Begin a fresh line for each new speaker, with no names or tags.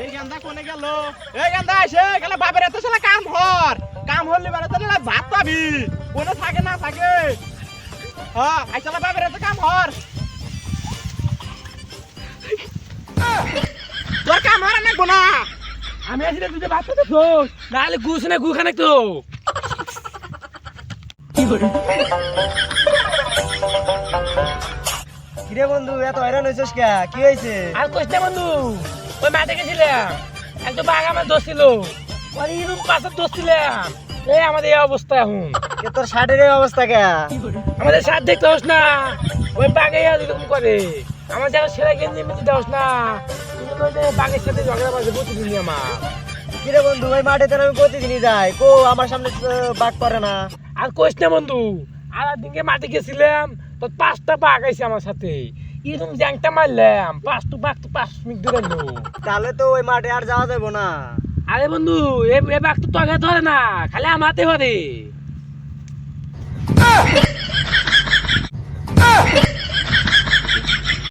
এই গান্দা কোনে গেল? এই গান্দা এসে গেলে বাপের এত শালা কাম হর। কাম হলে বারে তো না ভাত পাবি। কোনে থাকে না থাকে। হ্যাঁ বাপের এত কাম হর। তোর কাম হর না। গোনা
আমি আসলে দুটো ভাত খেতে শোন নাহলে গুছ না গু খানে তো।
কিরে? বন্ধু এত হয়রান হয়েছিস কে? কি হয়েছে?
আর না বন্ধু। ওই মাঠে গেছিলাম। একটু বাঘ আমার দোষ ছিল। ওর ইরুম পাশের দোষ ছিলাম এই আমাদের এই অবস্থা এখন।
তোর শার্টের এই অবস্থা কে?
আমাদের সাথ দেখতে হোস না। ওই বাঘে এরকম করে। আমার যারা সেরা গেঞ্জি মেঞ্জি দেওস না। ওই যে বাঘের সাথে ঝগড়া বাজে প্রতিদিনই আমার।
কিরে বন্ধু ওই মাঠে তো আমি প্রতিদিনই যাই। কো আমার সামনে বাঘ করে না।
আর কইস না বন্ধু আর দিনকে মাঠে গেছিলাম তো পাঁচটা বাঘ আইছে আমার সাথে। এরকম জ্যাংটা মারলাম পাঁচটা বাঘ টু পাঁচ মিনিট ধরে নো
তাহলে তো ওই মাঠে আর যাওয়া যাবে না।
আরে বন্ধু এ এ বাঘ তো তোকে ধরে না খালি আমাতে ধরে